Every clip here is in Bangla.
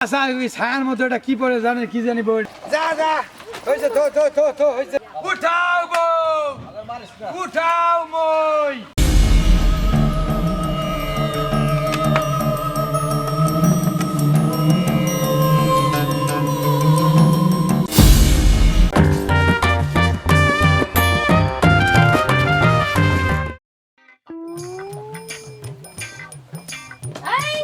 আচ্ছা ওই ছায়ার মতো এটা কি পরে জানে কি জানি বই। যা যা হয়েছে তো তো তো তো হয়েছে। উঠাও বউ উঠাও মই এই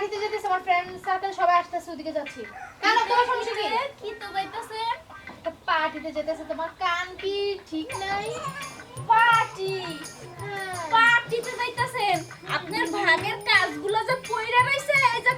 পার্টিতে যেতেছে আমার ফ্রেন্ড সার্কেল সবাই আসতেছে ওদিকে যাচ্ছি। কেন তোমার সমস্যা কি? কি তো একটা পার্টিতে যেতেছে তোমার কান কি ঠিক নাই? পার্টি। পার্টিতে যাইতাছেন। আপনার ভাগের কাজগুলো যে পইরা রইছে এই যে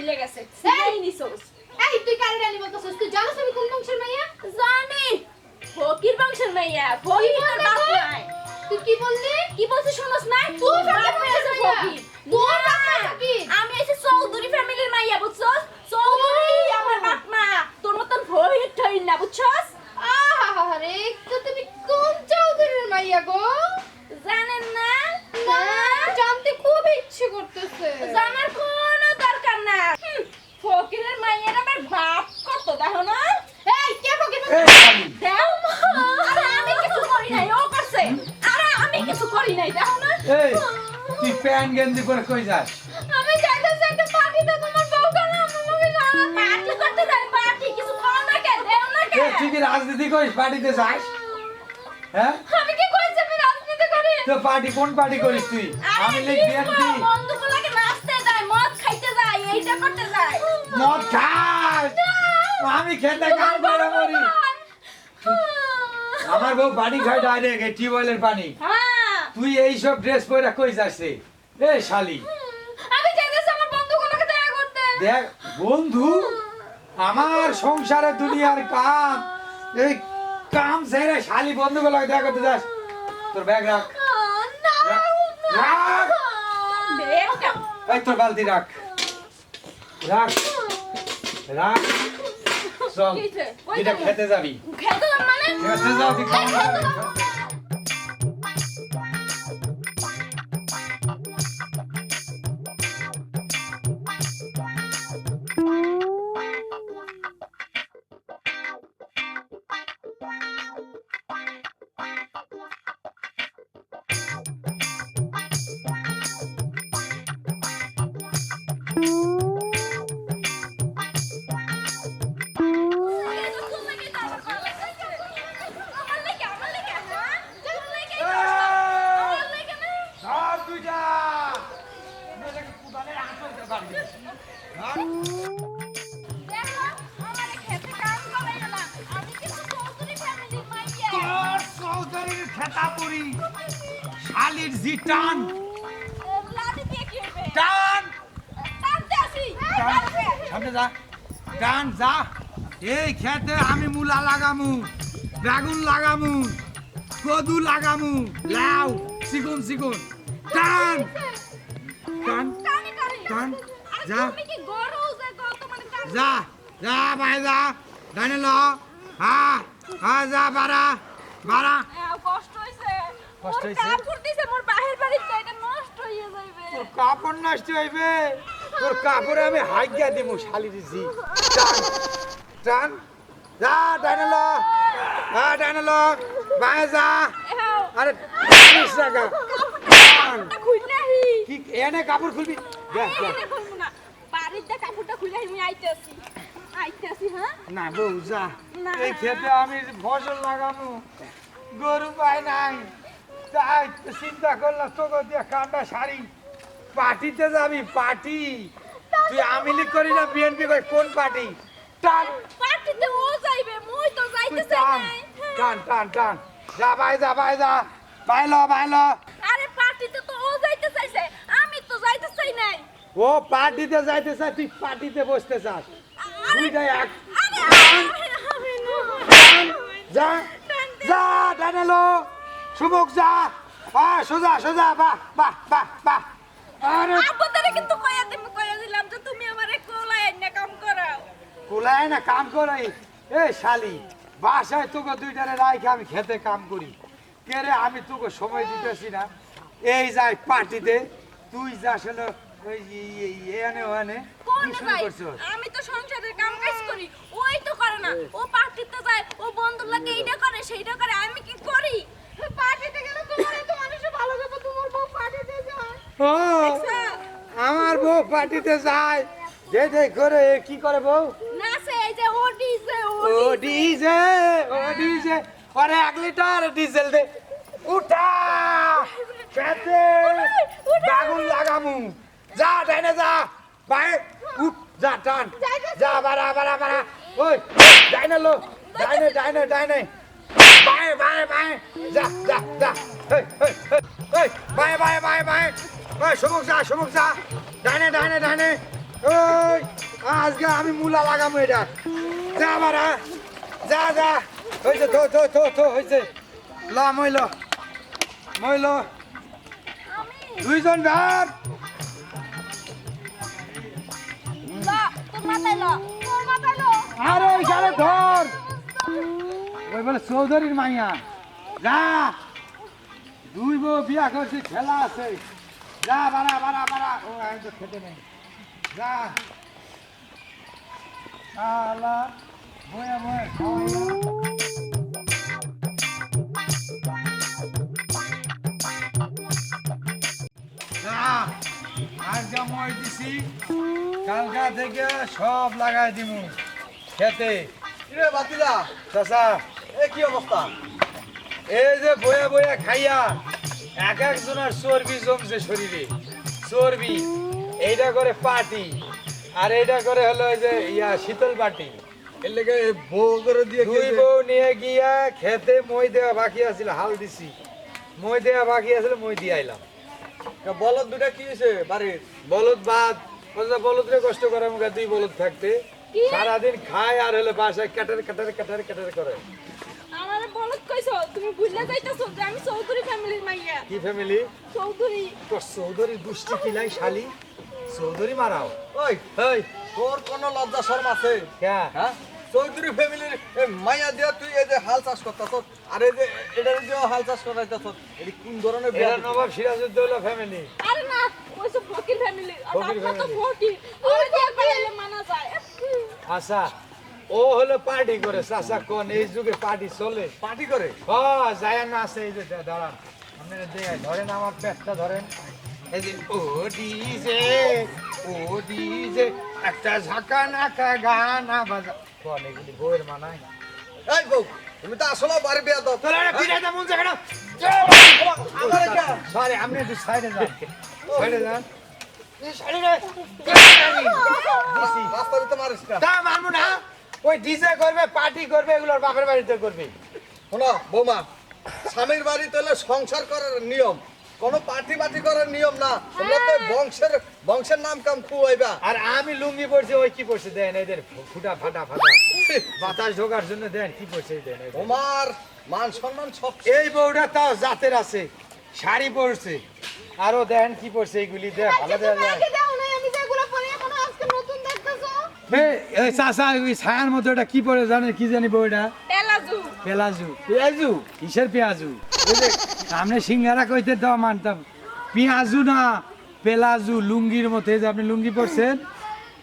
চলে গেছে। ডাইনি সোস এই তুই কারে রানি বলতেছিস? তুই জানিস আমি কোন বংশের মাইয়া? জানি। ফকির বংশের মাইয়া। ফকির তোর বাপ নাই। তুই কি বললি? কি বলছিস শুনস না তুই বাপ হয়েছে ফকির। তোর বাপ ফকির। আমি এসে চৌধুরী ফ্যামিলির মাইয়া বুঝছস? চৌধুরী আমার বাপ মা। তোর মতন ভয় ঠইল না বুঝছস? আহারে গেঞ্জি পরে কই যাস? আমি যাইতেছি একটা পার্টিতে তোমার বউ কেন আমাকে জানা পার্টি করতে যাই পার্টি কিছু খাও না কে? দেও না কে? তুই কি রাজনীতি করিস? পার্টিতে যাস? হ্যাঁ? আমি কি কইছি আমি রাজনীতি করি। তো পার্টি কোন পার্টি করিস তুই? আমি লিখ বিএনপি বন্ধুগুলোকে নাচতে যায় মদ খাইতে যায় এইটা করতে যায়। মদ খাস? আমি খেতে কাম করে মরি। আমার বউ পানি খায় ডাইরেক্ট এই টিউবওয়েলের পানি। হ্যাঁ। তুই এইসব ড্রেস পরে কই যাচ্ছে এ শালি। আমি যাইতেছি আমার বন্ধুগুলোকে দেখা করতে। দেখ বন্ধু আমার সংসারে দুনিয়ার কাম এই কাম ছেড়ে শালি বন্ধুগুলো দেখা করতে যাস। তোর ব্যাগ রাখ। রাখ, রাখ। এই তোর বালতি রাখ। রাখ। রাখ। চল এটা খেতে যাবি। খেতে যাব মানে? খেতে যাবি। টান? টান সামনে যা। টান যা। এই খেতে আমি মূলা লাগামু বেগুন লাগামু, কদু লাগামু। লাউ, চিকুন চিকুন। টান টান টানি যা। যে। যা, ভাই, যা। ডানে ল। হা হা, যা, বাড়া। এও কষ্ট হইছে মোর হইছে? কাপড় দিছে মোর বাহির বাড়ির জায়গা নষ্ট হয়ে যাইবে। তোর কাপড় নষ্ট হইবে? তোর কাপড়ে আমি হাইগা দিব শালির জি। টান টান যা ডানে ল। হা ডানে ল। বাই যা। আরে। কি এনে কাপড় খুলবি। দেখ দেখ এই দেখুন না। বাড়িতে কাপড়টা খুলে আমি আইতেছি। আইতেছি হ্যাঁ? না বউ যা। এই খেতে আমি ফসল লাগানো গরু পাই নাই। চিন্তা করলাম তোকে দিয়ে কামটা সারি পার্টিতে যাবি পার্টি? তুই আমিলি করি না বিএনপি করি কোন পার্টি? টান। পার্টিতে ও যাইবে মই তো যাইতে চাই টান হ্যাঁ। টান টান টান। যা ভাই যা ভাই যা। বাইলো বাইলো আরে পার্টিতে তো ও যাইতে চাইছে আমি তো যাইতে চাই নাই। ও পার্টিতে যাইতে চাই তুই পার্টিতে বসতে চাস। আরে দুইটাই এক। আমি না যা যা ডানেলো সুমুখ যা। আ সোজা সোজা বাহ বাহ বাহ বাহ আরে আপনাদের কিন্তু কয়া দিম কয়া দিলাম যে তুমি আমারে কোলায় না কাম করাও। কুলায় না কাম করাই। এ শালি বাসায় তোকে দুইটারে রাইখে আমি খেতে কাম করি। কে রে আমি তোকে সময় দিতেছি না। এই যাই পার্টিতে তুই যা ই- এনে ওখানে আমি তো সংসারের কাম কাজ করি ওই তো করে না। ও পার্টিতে যায় ও বন্ধুর লাগে এইটা করে সেইটা করে আমি কি করি? আমার বউ পার্টিতে যায়। যে যে করে কি করে বউ? ডিজে ও ও ডিজে। ও ডিজে। আরে এক লিটার ডিজেল দে। উঠা! খেতে। বাগুন লাগামু। যা ডাইনে যা। বাই উঠ যা টান। যা বাড়া বাড়া বাড়া। ওই ডাইনে লো। ডাইনে ডাইনে ডাইনে। বাই বাই বাই যা যা যা এই এই এই, বাই বাই বাই বাই ওই সমুখ যা সমুখ যা ডাইনে ডাইনে ডাইনে ওই আজকে আমি মূলা লাগামু এটা। যা বাড়া যা যা। হয়েছে তো তো তো তো হয়েছে। ল মইল মইল দুইজন ল আরে ওইখানে ধর। ওই বলে চৌধুরীর মাইয়া। যা। দুই বউ বিয়া করছি খেলা আছে। যা বাড়া বাড়া বাড়া। ও আমি তো খেতে নেই। যা। আলা বয়া বয়া দিছি কালকা থেকে সব লাগাই দিমু। খেতে। চাচা। এ কি অবস্থা? এই যে বয়া বয়া খাইয়া এক একজনের চর্বি জমছে শরীরে। চর্বি এইটা করে পাটি আর এইটা করে হলো যে ইয়া শীতল পাটি এর লেগে বউ করে দিয়ে দুই বউ নিয়ে গিয়া খেতে মই দেওয়া বাকি আছিল হাল দিছি। মই দেওয়া বাকি আছিল মই দিয়ে আইলাম। বলদ দুটা কি হয়েছে বাড়ির? বলদ বাদ বলছে বলদ কষ্ট করে দুই বলদ থাকতে। কি? সারাদিন খায় আর হলো বাসায় কাটার কাটার কাটার কাটার করে। আমারে বলত কইছো তুমি বুঝলে যাইতাছো যে আমি চৌধুরী ফ্যামিলির মাইয়া। কি ফ্যামিলি? চৌধুরী। তোর চৌধুরী দুষ্টি কিলাই শালি। চৌধুরী মারাও। ওই হেই তোর কোনো লজ্জা শরম আছে? হ্যাঁ? চৌধুরী ফ্যামিলির মাইয়া দিয়া তুই এই যে হাল চাষ করতাছ আর এই যে এটার দিয়েও হাল চাষ করাইতাছ এটি কোন ধরনের বিয়া? এরা নবাব সিরাজউদ্দৌলা ফ্যামিলি আরে না ওইসব ফকির ফ্যামিলি ফকির আমরা তো ফকির। ওরে দিয়ে পাইলে মানা যায়। আচ্ছা ও হলো পার্টি করে চাচা কোন? এই যুগে পার্টি চলে। পার্টি করে? ও যায় না আছে এই যে দাঁড়ান। আপনারা দেখেন ধরেন আমার পেটটা ধরেন। এই যে ও ডিজে ও ডিজে একটা ঝাঁকা নাকা গানা বাজা। কোন এগুলি বইয়ের মানায় এই বউ তুমি তো আসলে বাড়ি বিয়া দাও। তোরা এটা ফিরে যা মন না সরি আপনি একটু সাইডে যান। সাইডে যান। সাইডে। রাস্তা দিতে মারিস না। তা মানবো না। ওই ডিজে করবে পার্টি করবে এগুলোর বাপের বাড়িতে করবে। শোনো বৌমা স্বামীর বাড়িতে হলে সংসার করার নিয়ম। কোনো পার্টি পার্টি করার নিয়ম না। তোমরা তো বংশের বংশের নাম কাম খুয়াইবা। আর আমি লুঙ্গি পরছি ওই কি পরছে দেন এদের ফুটা ফাটা ফাটা। বাতাস ঢোকার জন্য দেন কি পরছে এই দেন। তোমার মান সম্মান সব এই বউটা তাও জাতের আছে শাড়ি পরছে। আরও দেন কি পরছে এইগুলি দেখ ভালো দেওয়া যায় দাও না আমি যেগুলো পরে এখন আজকে নতুন দেখতেছো এই, এই চাচা ওই ছায়ার কি পরে জানে? কি জানি বউটা পেলাজু। পেলাজু। পেঁয়াজু কিসের পেঁয়াজু? আপনি সিঙ্গারা কইতে দেওয়া মানতাম পেঁয়াজু না পেলাজু লুঙ্গির মতো। এই যে আপনি লুঙ্গি পরছেন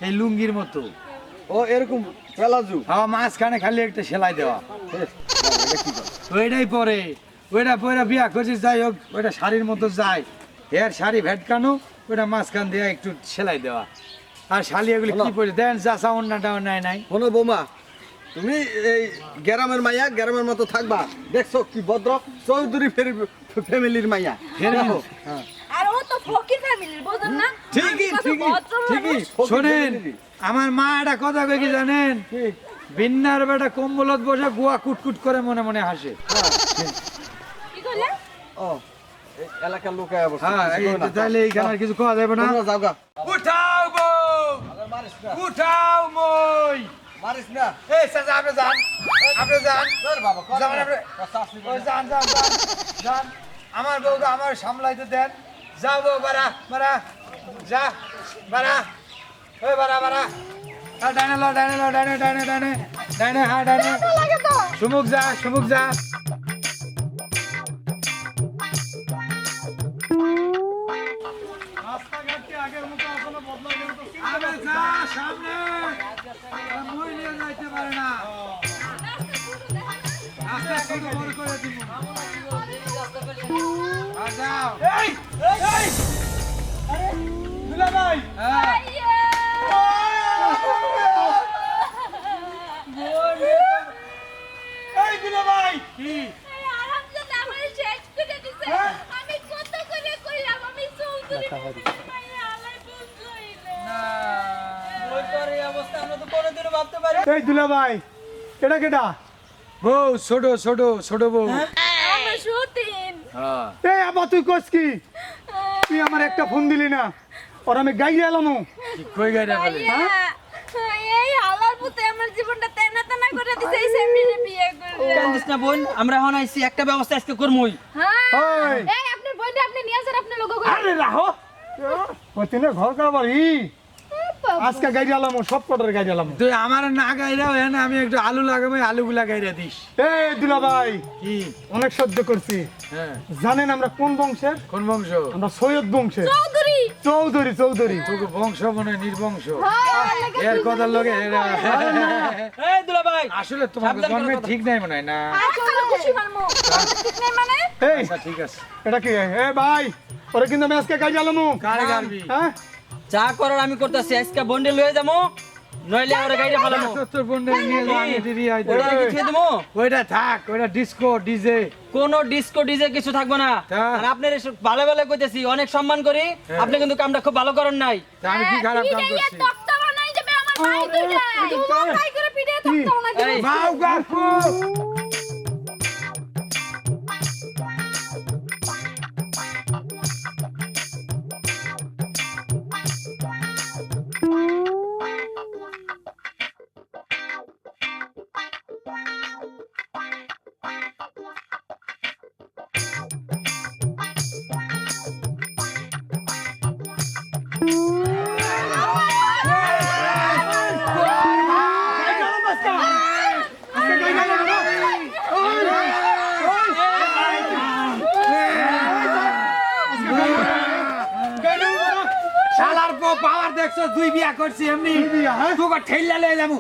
এই লুঙ্গির মতো। ও এরকম পেলাজু। আমার মাঝখানে খালি একটা সেলাই দেওয়া। ওইটাই পরে। ওইটা পরে বিয়া করছি যাই হোক ওইটা শাড়ির মতো যায়। এর শাড়ি ভেটকানো ওইটা মাঝখান দিয়ে একটু সেলাই দেওয়া। আর শালি এগুলি কি পড়ে? দেন চাষা অন্যটা নাই নাই। শোনো বোমা তুমি এই গ্রামের মাইয়া গ্রামের মতো থাকবা। দেখছ কি ভদ্র? চৌধুরী ফ্যামিলির মাইয়া। হ্যাঁ। আর ও তো ফকির ফ্যামিলির বুঝুন না? ঠিকই ঠিকই ঠিকই। শোনেন আমার মা একটা কথা কই কি জানেন? বিন্নার বেটা কম্বলত বসে গুয়া কুটকুট করে মনে মনে হাসে। কি করলে ও এলাকার লোক আয়া বসে, হ্যাঁ তাহলে এইখানে কিছু খাওয়া যাবে না। তোমরা যাও গা। উঠাও বউ মারিস না উঠাও মই। মারিস না। এই চাচা আপনি যান। আপনি যান। ধর বাবা কর আপনি? কথা আসলি ওই বলে। যান যান যান যান। আমার বউকে আমার সামলাইতে দেন। যাও বউ বাড়া বাড়া। যা বাড়া। ওই বাড়া বাড়া। ডাইনে লো ডাইনে লো ডাইনে ডাইনে ডাইনে ডাইনে হ্যাঁ ডাইনে সুমুক যা সুমুক যা। এই দুলা ভাই এটা কেটা বউ ছোট ছোট ছোট বউ। আমার সতীন। এই আবার তুই কস কি? তুই আমার একটা ফোন দিলি না ওর আমি গাই এলাম। কই গাইরা ভাইয়া, এই হালার পুতে আমার জীবনটা তেনা তেনা করে দিছে এই সেমনিরে বিয়ে করে কান্দিস না বোন আমরা এখন আইছি একটা ব্যবস্থা আজকে করমই। হ্যাঁ। ওই এই আপনার বোনটা আপনি নিয়ে যান আপনার লোক আরে রাহো। ও তিনে ঘর কাবার আজকে গাইরে আলাম সব কটার গাইরে আলাম। তুই আমার না গাইরা হয় না আমি একটু আলু লাগাবো আলুগুলা গাইরা দিস। এই দুলা ভাই কি? অনেক সহ্য করছি। হ্যাঁ। জানেন আমরা কোন বংশের? কোন বংশ? আমরা সৈয়দ বংশের। চৌধুরী। চৌধুরী চৌধুরী। তোকে বংশ মনে হয় নির্বংশ। এর কথার লগে এই দুলা ভাই আসলে তোমার জন্মে ঠিক নাই মনে হয় না। ঠিক নেই মানে? এই আচ্ছা ঠিক আছে। এটা কি? এ ভাই ওরে কিন্তু আমি আজকে গাইরে আলাম। কারে গারবি হ্যাঁ? যা করার আমি করতেছি আজকে বন্ডে লয়ে যাব নইলে আমরা গাড়িটা ফেলামো তোর বোনটা নিয়ে যা, আমি দিদি আইতে। ওইটা কি খেয়ে দেবো? ওইটা থাক ওইটা ডিস্কো ডিজে। কোনো ডিস্কো ডিজে কিছু থাকবে না। আর আপনার এসব ভালো ভালো কইতেছি অনেক সম্মান করি। হ্যাঁ। আপনি কিন্তু কামটা খুব ভালো করেন নাই। আমি কি খারাপ কাম করছি? তক্তা বানাই যাবে আমার ভাই দুইটা তোমার ভাই করে পিঠে তক্তা বানাই দিবে মাও গাফু করছি এমনি। হ্যাঁ? তোকে ঠেললা লয়ে যাব।